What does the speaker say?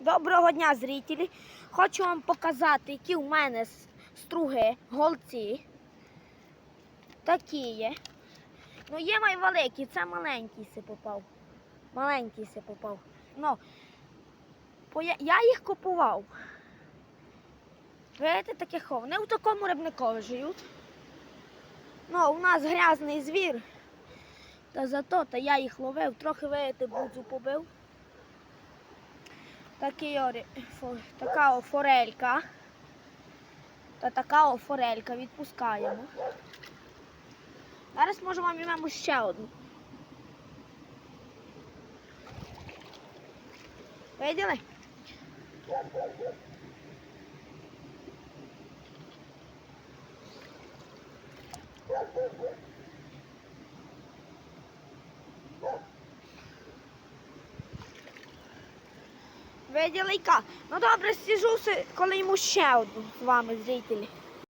Доброго дня, зрителі! Хочу вам показати, які в мене струги, голці. Такі є. Ну, є май великі, це маленький се попав. Маленький се попав. Ну, я, їх купував. Видите, хов. Вони в такому рибникові живуть. Ну, у нас грязний звір. Та зато та я їх ловив, трохи видите, будзу побив. Такий фо, така о форелька. Та така о форелька відпускаємо. Зараз може вам візьмемо ще одну. Виділи? Виділи яка? Ну добре, сіжу, си- коли йому ще одну з вами, зрителі.